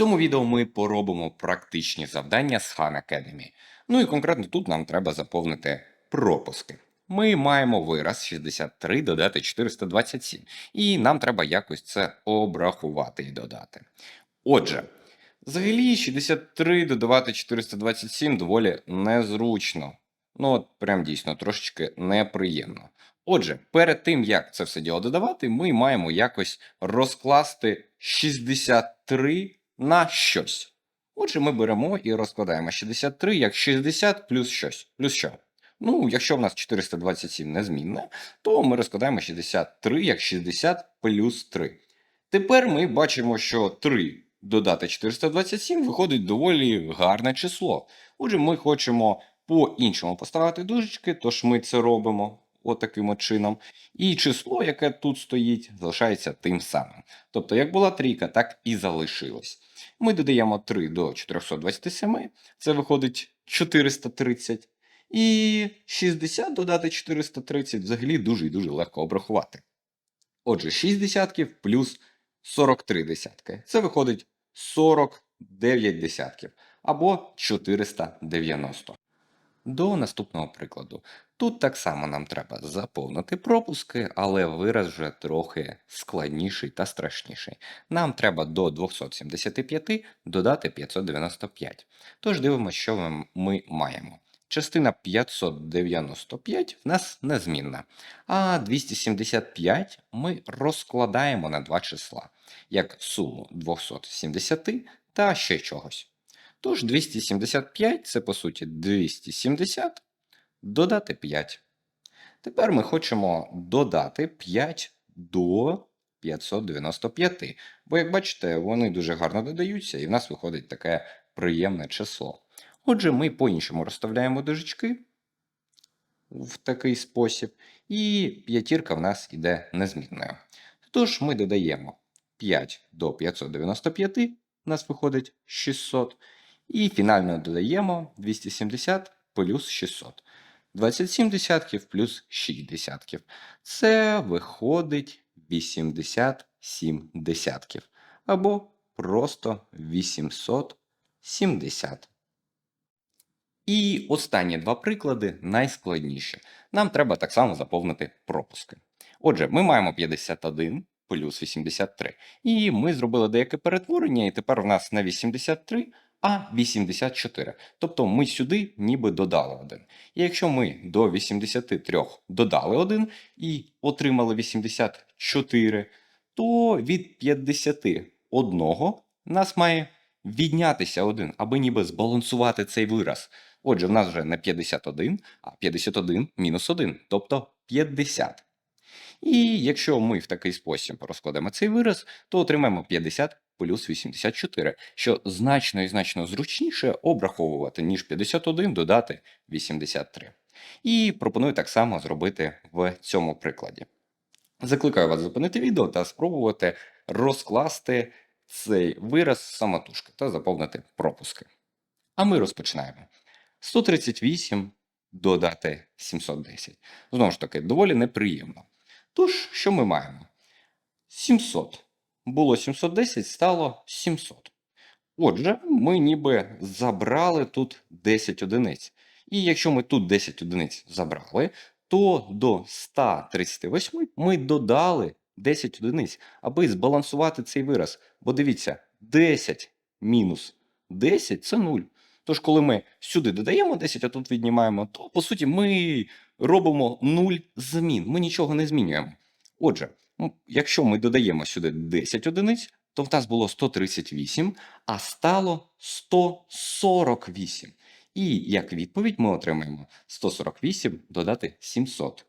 цьому відео ми поробимо практичні завдання з Khan Academy. Ну і конкретно тут нам треба заповнити пропуски. Ми маємо вираз 63 додати 427, і нам треба якось це обрахувати і додати. Отже, взагалі 63 додавати 427 доволі незручно. Ну, от прям дійсно трошечки неприємно. Отже, перед тим, як це все діло додавати, ми маємо якось розкласти 63 на щось. Отже, ми беремо і розкладаємо 63 як 60 плюс щось. Плюс що? Ну, якщо в нас 427 незмінне, то ми розкладаємо 63 як 60 плюс 3. Тепер ми бачимо, що 3 додати 427 виходить доволі гарне число. Отже, ми хочемо по-іншому поставити дужечки, тож ми це робимо отаким от чином. І число, яке тут стоїть, залишається тим самим. Тобто, як була трійка, так і залишилось. Ми додаємо 3 до 427, це виходить 430. І 60 додати 430 взагалі дуже і дуже легко обрахувати. Отже, 6 десятків плюс 43 десятки. Це виходить 49 десятків або 490. До наступного прикладу. Тут так само нам треба заповнити пропуски, але вираз вже трохи складніший та страшніший. Нам треба до 275 додати 595. Тож дивимося, що ми- маємо. Частина 595 в нас незмінна, а 275 ми розкладаємо на два числа, як суму 270 та ще чогось. Тож 275 це по суті 270 додати 5. Тепер ми хочемо додати 5 до 595, бо, як бачите, вони дуже гарно додаються, і в нас виходить таке приємне число. Отже, ми по-іншому розставляємо дужечки в такий спосіб, і п'ятірка в нас іде незмінною. Тож ми додаємо 5 до 595, у нас виходить 600, і фінально додаємо 270 плюс 600. 27 десятків плюс 6 десятків. Це виходить 87 десятків. Або просто 870. І останні два приклади найскладніші. Нам треба так само заповнити пропуски. Отже, ми маємо 51 плюс 83. І ми зробили деяке перетворення, і тепер у нас не 83, а 84. Тобто ми сюди ніби додали 1. І якщо ми до 83 додали 1 і отримали 84, то від 51 нас має віднятися 1, аби ніби збалансувати цей вираз. Отже, в нас вже не 51, а 51 мінус 1, тобто 50. І якщо ми в такий спосіб розкладемо цей вираз, то отримаємо 50 плюс 84, що значно і значно зручніше обраховувати, ніж 51 додати 83. І пропоную так само зробити в цьому прикладі. Закликаю вас зупинити відео та спробувати розкласти цей вираз самотужки та заповнити пропуски. А ми розпочинаємо. 138 додати 710. Знову ж таки, доволі неприємно. Тож, що ми маємо? 700. Було 710, стало 700. Отже, ми ніби забрали тут 10 одиниць. І якщо ми тут 10 одиниць забрали, то до 138 ми додали 10 одиниць, аби збалансувати цей вираз. Бо дивіться, 10 мінус 10 це 0. Тож, коли ми сюди додаємо 10, а тут віднімаємо, то по суті ми робимо 0 змін. Ми нічого не змінюємо. Отже, ну, якщо ми додаємо сюди 10 одиниць, то в нас було 138, а стало 148. І як відповідь ми отримаємо 148 додати 700.